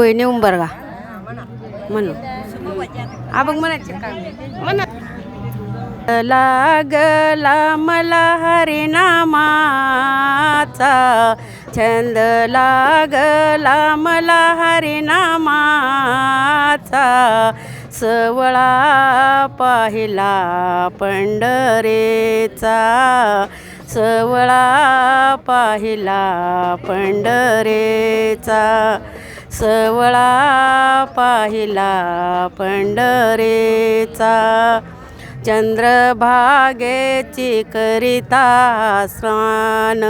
वहिनी उंबरगा म्हणू. हा बघ म्हणायचे म्हणा. लागला मला हरिनामाचा. छंद लागला मला हरिनामाचा. सवळा पाहिला पंढरेचा. सवळा पाहिला पंढरेचा. सवळा पाहिला पंढरेचा. चंद्रभागेची करिता स्नान.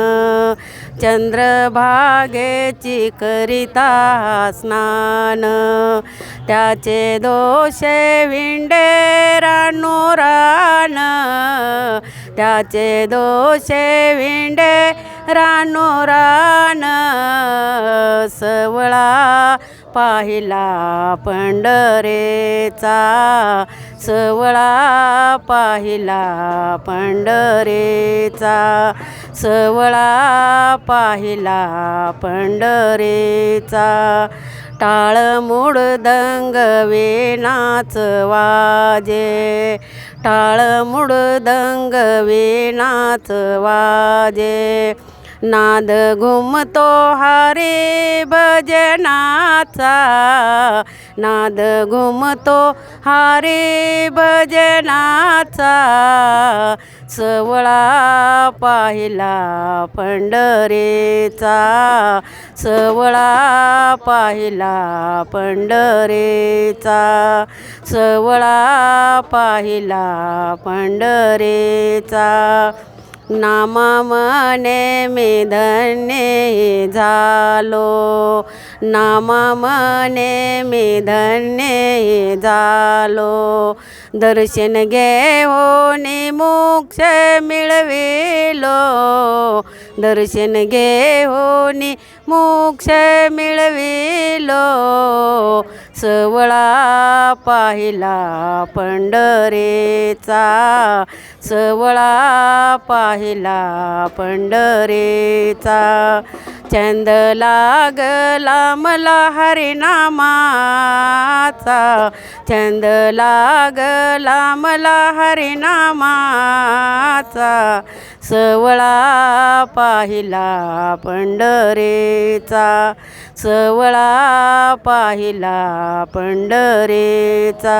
चंद्रभागेची करिता स्नान. त्याचे दोषे विंडे रानोरान त्याचे दोषे विंडे रानो रान सवळा पाहिला पंढरेचा. सवळा पाहिला पंढरेचा. सवळा पाहिला पंढरेचा. टाळ मूड दंग वेणाच वाजे. टाळ मूड दंग वाजे. नाद घुमतो हरे भजनाचा. नाद घुमतो हरे भजनाचा. सवळा पाहिला पंढरेचा. सवळा पाहिला पंढरेचा. सवळा पाहिला पंढरेचा. नामा मने मी धन्य झालो. नाम मने मी धन्य झालो. दर्शन घेऊन मोक्ष मिळविलो. दर्शन घेऊन मोक्ष मिळविलो. सवळा पाहिला पंढरेचा. सवळा पाहिला पंढरेचा. चंद लागला मला हरिनामाचा. चंद लागला मला हरिनामाचा. सवळा पाहिला पंढरेचा. सवळा पाहिला पंढरेचा.